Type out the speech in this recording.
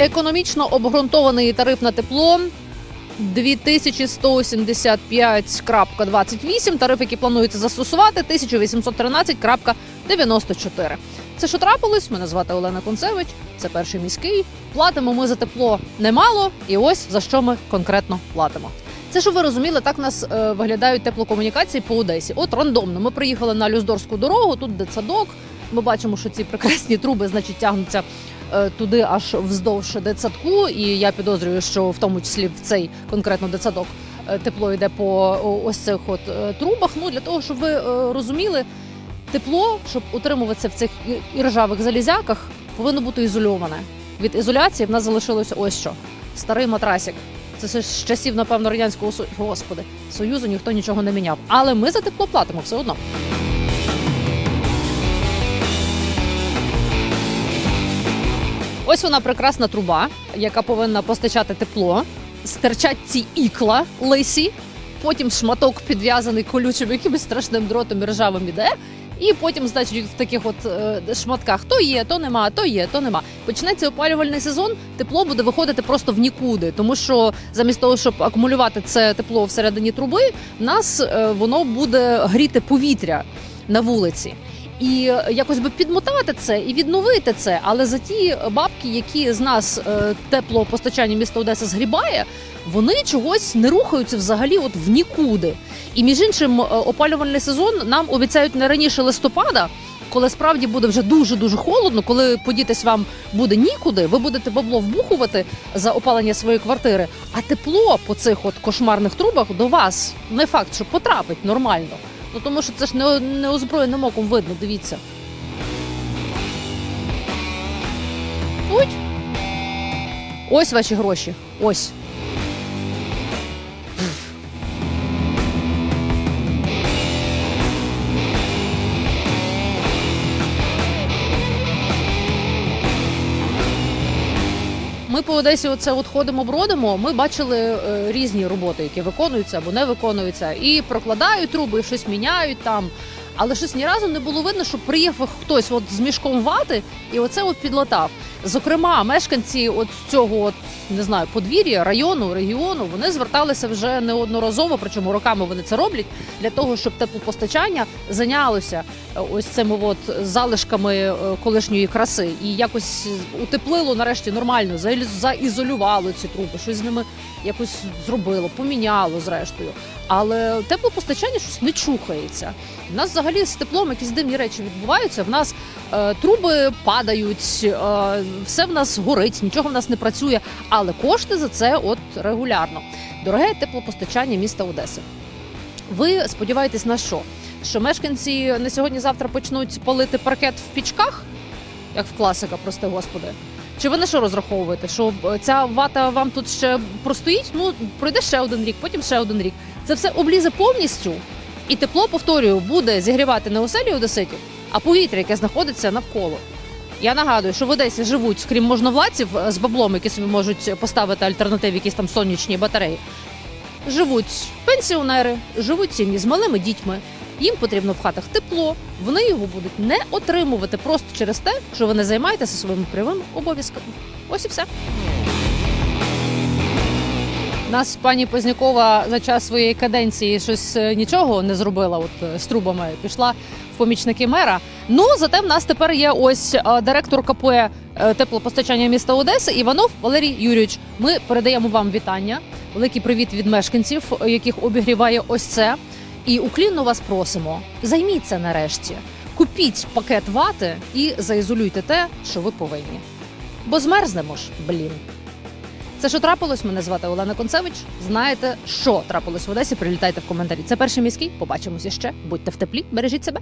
Економічно обґрунтований тариф на тепло 2175.28. Тариф, який планується застосувати, 1813.94. Це що трапилось? Мене звати Олена Концевич. Це перший міський. Платимо ми за тепло немало, і ось за що ми конкретно платимо. Це щоб ви розуміли, так нас е, виглядають теплокомунікації по Одесі. От рандомно. Ми приїхали на Люздорську дорогу, тут дитсадок. Ми бачимо, що ці прекрасні труби, значить, тягнуться туди аж вздовж дитсадку. І я підозрюю, що в тому числі в цей конкретно дитсадок е, тепло йде по ось цих от е, трубах. Ну для того, щоб ви е, розуміли, тепло, щоб утримуватися в цих іржавих залізяках, повинно бути ізольоване. Від ізоляції в нас залишилося ось що: старий матрасик. Це з часів, напевно, радянського господи, союзу ніхто нічого не міняв. Але ми за тепло платимо все одно. Ось вона прекрасна труба, яка повинна постачати тепло. Стирчать ці ікла лисі, потім шматок підв'язаний колючим якимось страшним дротом і ржавим іде. І потім, значить, в таких от е, шматках то є, то нема, то є, то нема. Почнеться опалювальний сезон, тепло буде виходити просто в нікуди, тому що замість того, щоб акумулювати це тепло всередині труби, в нас е, воно буде гріти повітря на вулиці. І якось би підмотати це і відновити це. Але за ті бабки, які з нас е, теплопостачання міста Одеса згрібає, вони чогось не рухаються взагалі от в нікуди. І між іншим, е, опалювальний сезон нам обіцяють не раніше листопада. Коли справді буде вже дуже дуже холодно, коли подітись вам буде нікуди, ви будете бабло вбухувати за опалення своєї квартири. А тепло по цих от кошмарних трубах до вас не факт, що потрапить нормально. Ну тому що це ж не, неозброєним оком видно, дивіться. Ось ваші гроші. Ось. Ми по Одесі оце от ходимо, бродимо. Ми бачили е, різні роботи, які виконуються або не виконуються, і прокладають труби, і щось міняють там. Але щось ні разу не було видно, щоб приїхав хтось от з мішком вати і оце от підлатав. Зокрема, мешканці от цього от не знаю подвір'я, району, регіону вони зверталися вже неодноразово, причому роками вони це роблять для того, щоб теплопостачання зайнялося е, ось цими от залишками е, колишньої краси і якось утеплило нарешті нормально, заізолювало ці труби, щось з ними якось зробило, поміняло зрештою. Але теплопостачання щось не чухається. У нас взагалі з теплом якісь дивні речі відбуваються. В нас е, труби падають, е, все в нас горить, нічого в нас не працює, але кошти за це от регулярно. Дороге теплопостачання міста Одеси. Ви сподіваєтесь на що? Що мешканці не сьогодні-завтра почнуть палити паркет в пічках, як в класика, прости господи. Чи ви на що розраховуєте? Що е, ця вата вам тут ще простоїть? Ну пройде ще один рік, потім ще один рік. Це все облізе повністю, і тепло, повторюю, буде зігрівати не оселі одеситів, а повітря, яке знаходиться навколо. Я нагадую, що в Одесі живуть, крім можновладців е, з баблом, які собі можуть поставити альтернативі, якісь там сонячні батареї. Живуть пенсіонери, живуть сім'ї з малими дітьми. Їм потрібно в хатах тепло. Вони його будуть не отримувати просто через те, що ви не займаєтеся своїми прямими обов'язками. Ось і все. Нас пані Познякова за час своєї каденції щось е, нічого не зробила. От е, з трубами пішла в помічники мера. Ну зате в нас тепер є ось е, директор КП теплопостачання міста Одеси Іванов Валерій Юрійович. Ми передаємо вам вітання. Великий привіт від мешканців, яких обігріває ось це. І уклінно вас просимо. Займіться нарешті. Купіть пакет вати і заізолюйте те, що ви повинні. Бо змерзнемо ж, блін. Це що трапилось? Мене звати Олена Концевич. Знаєте, що трапилось в Одесі? Прилітайте в коментарі. Це перший міський. Побачимося ще. Будьте в теплі, бережіть себе.